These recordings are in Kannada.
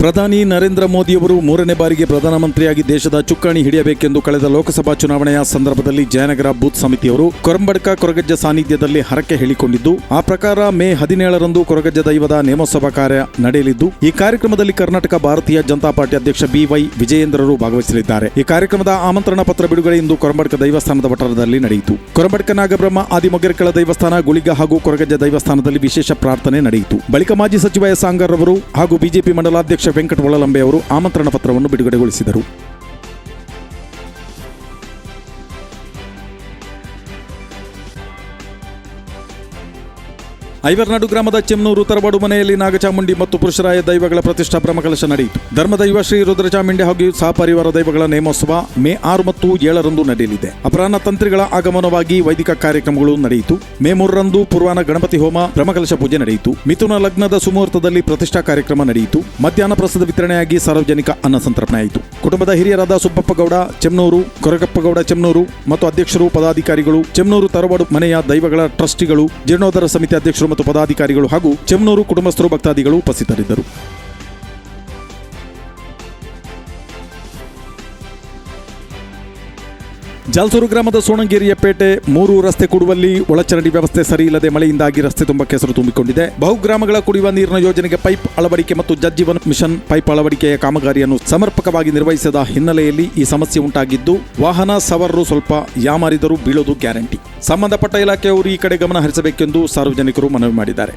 ಪ್ರಧಾನಿ ನರೇಂದ್ರ ಮೋದಿಯವರು ಮೂರನೇ ಬಾರಿಗೆ ಪ್ರಧಾನಮಂತ್ರಿಯಾಗಿ ದೇಶದ ಚುಕ್ಕಾಣಿ ಹಿಡಿಯಬೇಕೆಂದು ಕಳೆದ ಲೋಕಸಭಾ ಚುನಾವಣೆಯ ಸಂದರ್ಭದಲ್ಲಿ ಜಯನಗರ ಬೂತ್ ಸಮಿತಿಯವರು ಕೊರಂಬಡ್ಕ ಕೊರಗಜ್ಜ ಸಾನ್ನಿಧ್ಯದಲ್ಲಿ ಹರಕೆ ಹೇಳಿಕೊಂಡಿದ್ದು, ಆ ಪ್ರಕಾರ ಮೇ ಹದಿನೇಳರಂದು ಕೊರಗಜ್ಜ ದೈವದ ನೇಮೋತ್ಸವ ಕಾರ್ಯ ನಡೆಯಲಿದ್ದು, ಈ ಕಾರ್ಯಕ್ರಮದಲ್ಲಿ ಕರ್ನಾಟಕ ಭಾರತೀಯ ಜನತಾ ಪಾರ್ಟಿ ಅಧ್ಯಕ್ಷ ಬಿವೈ ವಿಜಯೇಂದ್ರರು ಭಾಗವಹಿಸಲಿದ್ದಾರೆ. ಈ ಕಾರ್ಯಕ್ರಮದ ಆಮಂತ್ರಣ ಪತ್ರ ಬಿಡುಗಡೆ ಇಂದು ಕೊರಂಬಡ್ಕ ದೈವಸ್ಥಾನದ ವಠಾರದಲ್ಲಿ ನಡೆಯಿತು. ಕೊರಂಬಡ್ಕ ನಾಗಬ್ರಹ್ಮ ಆದಿಮೊಗೆರಕಳ ದೈವಸ್ಥಾನ, ಗುಳಿಗ ಹಾಗೂ ಕೊರಗಜ್ಜ ದೈವಸ್ಥಾನದಲ್ಲಿ ವಿಶೇಷ ಪ್ರಾರ್ಥನೆ ನಡೆಯಿತು. ಬಳಿಕ ಮಾಜಿ ಸಚಿವ ಎಸ್ ಆಂಗರ್ ಅವರು ಹಾಗೂ ಬಿಜೆಪಿ ಮಂಡಲಾಧ್ಯಕ್ಷ ವೆಂಕಟ ಒಳಲಂಬೆ ಅವರು ಆಮಂತ್ರಣ ಪತ್ರವನ್ನು ಬಿಡುಗಡೆಗೊಳಿಸಿದರು. ಐವರ್ನಾಡು ಗ್ರಾಮದ ಚೆಮ್ನೂರು ತರವಾಡು ಮನೆಯಲ್ಲಿ ನಾಗಚಾಮುಂಡಿ ಮತ್ತು ಪುರುಷರಾಯ ದೈವಗಳ ಪ್ರತಿಷ್ಠಾ ಪ್ರಮಕಲಶ ನಡೆಯಿತು. ಧರ್ಮದೈವ ಶ್ರೀ ರುದ್ರಚಾಮುಂಡಿ ಹಾಗೂ ಸಹಪರಿವಾರ ದೈವಗಳ ನೇಮೋತ್ಸವ ಮೇ ಆರು ಮತ್ತು ಏಳರಂದು ನಡೆಯಲಿದೆ. ಅಪರಾಹ್ನ ತಂತ್ರಿಗಳ ಆಗಮನವಾಗಿ ವೈದಿಕ ಕಾರ್ಯಕ್ರಮಗಳು ನಡೆಯಿತು. ಮೇ ಮೂರರಂದು ಪೂರ್ವಾನ ಗಣಪತಿ ಹೋಮ ಬ್ರಹ್ಮಕಲಶ ಪೂಜೆ ನಡೆಯಿತು. ಮಿಥುನ ಲಗ್ನದ ಸುಮುಹೂರ್ತದಲ್ಲಿ ಪ್ರತಿಷ್ಠಾ ಕಾರ್ಯಕ್ರಮ ನಡೆಯಿತು. ಮಧ್ಯಾಹ್ನ ಪ್ರಸಾದ ವಿತರಣೆಯಾಗಿ ಸಾರ್ವಜನಿಕ ಅನ್ನ ಸಂತರ್ಪಣೆ ಆಯಿತು ಕುಟುಂಬದ ಹಿರಿಯರಾದ ಸುಬ್ಬಪ್ಪಗೌಡ ಚೆಮ್ನೂರು ಕೊರಗಪ್ಪಗೌಡ ಚೆಮ್ನೂರು ಮತ್ತು ಅಧ್ಯಕ್ಷರು, ಪದಾಧಿಕಾರಿಗಳು, ಚೆಮ್ನೂರು ತರವಾಡು ಮನೆಯ ದೈವಗಳ ಟ್ರಸ್ಟಿಗಳು, ಜೀರ್ಣೋದ್ಧಾರ ಸಮಿತಿ ಅಧ್ಯಕ್ಷರು ಮತ್ತು ಪದಾಧಿಕಾರಿಗಳು ಹಾಗೂ ಚೆಮ್ನೂರು ಕುಟುಂಬಸ್ಥರು ಭಕ್ತಾದಿಗಳು ಉಪಸ್ಥಿತರಿದ್ದರು. ಜಾಲ್ಸೂರು ಗ್ರಾಮದ ಸೋಣಂಗೇರಿಯ ಪೇಟೆ ಮೂರು ರಸ್ತೆ ಕೊಡುವಲ್ಲಿ ಒಳಚರಂಡಿ ವ್ಯವಸ್ಥೆ ಸರಿಯಿಲ್ಲದೆ ಮಳೆಯಿಂದಾಗಿ ರಸ್ತೆ ತುಂಬ ಕೆಸರು ತುಂಬಿಕೊಂಡಿದೆ. ಬಹುಗ್ರಾಮಗಳ ಕುಡಿಯುವ ನೀರಿನ ಯೋಜನೆಗೆ ಪೈಪ್ ಅಳವಡಿಕೆ ಮತ್ತು ಜಜ್ಜೀವನ್ ಮಿಷನ್ ಪೈಪ್ ಅಳವಡಿಕೆಯ ಕಾಮಗಾರಿಯನ್ನು ಸಮರ್ಪಕವಾಗಿ ನಿರ್ವಹಿಸದ ಹಿನ್ನೆಲೆಯಲ್ಲಿ ಈ ಸಮಸ್ಯೆ ಉಂಟಾಗಿದ್ದು, ವಾಹನ ಸವಾರರು ಸ್ವಲ್ಪ ಯಾಮಾರಿದರೂ ಬೀಳೋದು ಗ್ಯಾರಂಟಿ. ಸಂಬಂಧಪಟ್ಟ ಇಲಾಖೆಯವರು ಈ ಕಡೆ ಗಮನ ಹರಿಸಬೇಕೆಂದು ಸಾರ್ವಜನಿಕರು ಮನವಿ ಮಾಡಿದ್ದಾರೆ.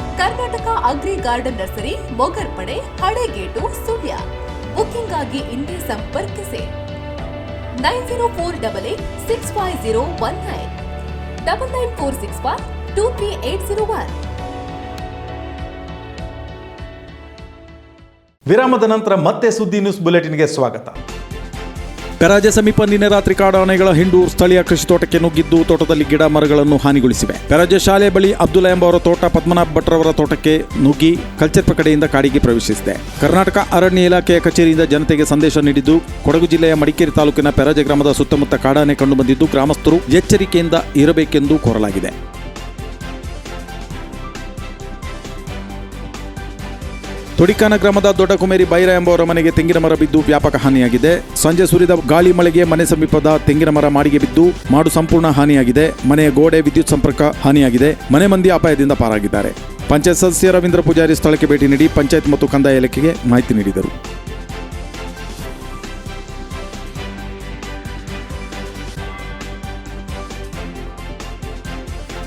Karnataka agri garden nursery Mogarpade Halegate, Sullia. Booking ಆಗಿ ಇಂದೇ ಸಂಪರ್ಕಿಸಿ. Nine zero four double eight six five zero one nine. Double nine four six five two three eight zero one. ವಿರಾಮದ ನಂತರ ಮತ್ತೆ ಸುದ್ದಿ ನ್ಯೂಸ್ ಬುಲೆಟಿನ್ಗೆ ಸ್ವಾಗತ. ಪೆರಾಜೆ ಸಮೀಪ ನಿನ್ನೆ ರಾತ್ರಿ ಕಾಡಾನೆಗಳ ಹಿಂಡು ಸ್ಥಳೀಯ ಕೃಷಿ ತೋಟಕ್ಕೆ ನುಗ್ಗಿದ್ದು ತೋಟದಲ್ಲಿ ಗಿಡ ಮರಗಳನ್ನು ಹಾನಿಗೊಳಿಸಿವೆ. ಪೆರಾಜೆ ಶಾಲೆ ಬಳಿ ಅಬ್ದುಲ್ಲಾ ಎಂಬವರ ತೋಟ ಪದ್ಮನಾಭ್ ಭಟ್ರವರ ತೋಟಕ್ಕೆ ನುಗ್ಗಿ ಕಲ್ಚರ್ ಕಡೆಯಿಂದ ಕಾಡಿಗೆ ಪ್ರವೇಶಿಸಿದೆ. ಕರ್ನಾಟಕ ಅರಣ್ಯ ಇಲಾಖೆಯ ಕಚೇರಿಯಿಂದ ಜನತೆಗೆ ಸಂದೇಶ ನೀಡಿದ್ದು, ಕೊಡಗು ಜಿಲ್ಲೆಯ ಮಡಿಕೇರಿ ತಾಲೂಕಿನ ಪೆರಾಜೆ ಗ್ರಾಮದ ಸುತ್ತಮುತ್ತ ಕಾಡಾನೆ ಕಂಡುಬಂದಿದ್ದು ಗ್ರಾಮಸ್ಥರು ಎಚ್ಚರಿಕೆಯಿಂದ ಇರಬೇಕೆಂದು ಕೋರಲಾಗಿದೆ. ತೊಡಿಕಾನ ಗ್ರಾಮದ ದೊಡ್ಡ ಕುಮೇರಿ ಬೈರ ಎಂಬವರ ಮನೆಗೆ ತೆಂಗಿನ ಮರ ಬಿದ್ದು ವ್ಯಾಪಕ ಹಾನಿಯಾಗಿದೆ. ಸಂಜೆ ಸುರಿದ ಗಾಳಿ ಮಳೆಗೆ ಮನೆ ಸಮೀಪದ ತೆಂಗಿನ ಮರ ಮಾಡಿಗೆ ಬಿದ್ದು ಮಾಡು ಸಂಪೂರ್ಣ ಹಾನಿಯಾಗಿದೆ. ಮನೆಯ ಗೋಡೆ ವಿದ್ಯುತ್ ಸಂಪರ್ಕ ಹಾನಿಯಾಗಿದೆ. ಮನೆ ಮಂದಿ ಅಪಾಯದಿಂದ ಪಾರಾಗಿದ್ದಾರೆ. ಪಂಚಾಯತ್ ಸದಸ್ಯ ರವೀಂದ್ರ ಪೂಜಾರಿ ಸ್ಥಳಕ್ಕೆ ಭೇಟಿ ನೀಡಿ ಪಂಚಾಯತ್ ಮತ್ತು ಕಂದಾಯ ಇಲಾಖೆಗೆ ಮಾಹಿತಿ ನೀಡಿದರು.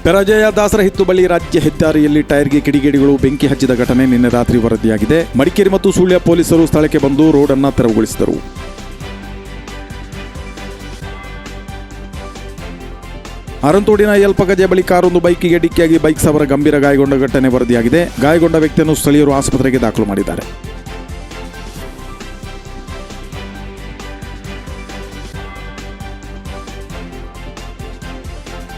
ಪೆರಾಜಯ ದಾಸರಹಿತ್ತು ಬಳಿ ರಾಜ್ಯ ಹೆದ್ದಾರಿಯಲ್ಲಿ ಟೈರ್ಗೆ ಕಿಡಿಗೇಡಿಗಳು ಬೆಂಕಿ ಹಚ್ಚಿದ ಘಟನೆ ನಿನ್ನೆ ರಾತ್ರಿ ವರದಿಯಾಗಿದೆ. ಮಡಿಕೇರಿ ಮತ್ತು ಸುಳ್ಯ ಪೊಲೀಸರು ಸ್ಥಳಕ್ಕೆ ಬಂದು ರೋಡ್ ಅನ್ನ ತೆರವುಗೊಳಿಸಿದರು. ಅರಂತೋಡಿನ ಯಲ್ಪಗಜೆ ಬಳಿ ಕಾರೊಂದು ಬೈಕಿಗೆ ಡಿಕ್ಕಿಯಾಗಿ ಬೈಕ್ ಸವರ ಗಂಭೀರ ಗಾಯಗೊಂಡ ಘಟನೆ ವರದಿಯಾಗಿದೆ. ಗಾಯಗೊಂಡ ವ್ಯಕ್ತಿಯನ್ನು ಸ್ಥಳೀಯರು ಆಸ್ಪತ್ರೆಗೆ ದಾಖಲು ಮಾಡಿದ್ದಾರೆ.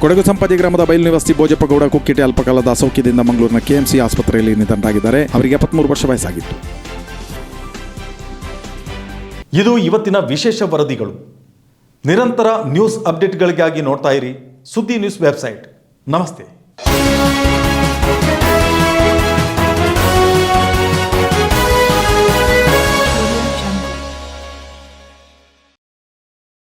ಕೊಡಗು ಸಂಪಾದಿ ಗ್ರಾಮದ ಬಯಲು ನಿವಾಸಿ ಭೋಜಪ್ಪಗೌಡ ಕುಕ್ಕಿಟಿ ಅಲ್ಪಕಾಲದ ಅಸೌಖ್ಯದಿಂದ ಮಂಗಳೂರಿನ ಕೆಎಂಸಿ ಆಸ್ಪತ್ರೆಯಲ್ಲಿ ನಿಧನರಾಗಿದ್ದಾರೆ. ಅವರಿಗೆ ಎಪ್ಪತ್ಮೂರು ವರ್ಷ ವಯಸ್ಸಾಗಿತ್ತು. ಇದು ಇವತ್ತಿನ ವಿಶೇಷ ವರದಿಗಳು. ನಿರಂತರ ನ್ಯೂಸ್ ಅಪ್ಡೇಟ್ಗಳಿಗಾಗಿ ನೋಡ್ತಾ ಇರಿ ಸುದ್ದಿ ನ್ಯೂಸ್ ವೆಬ್ಸೈಟ್. ನಮಸ್ತೆ.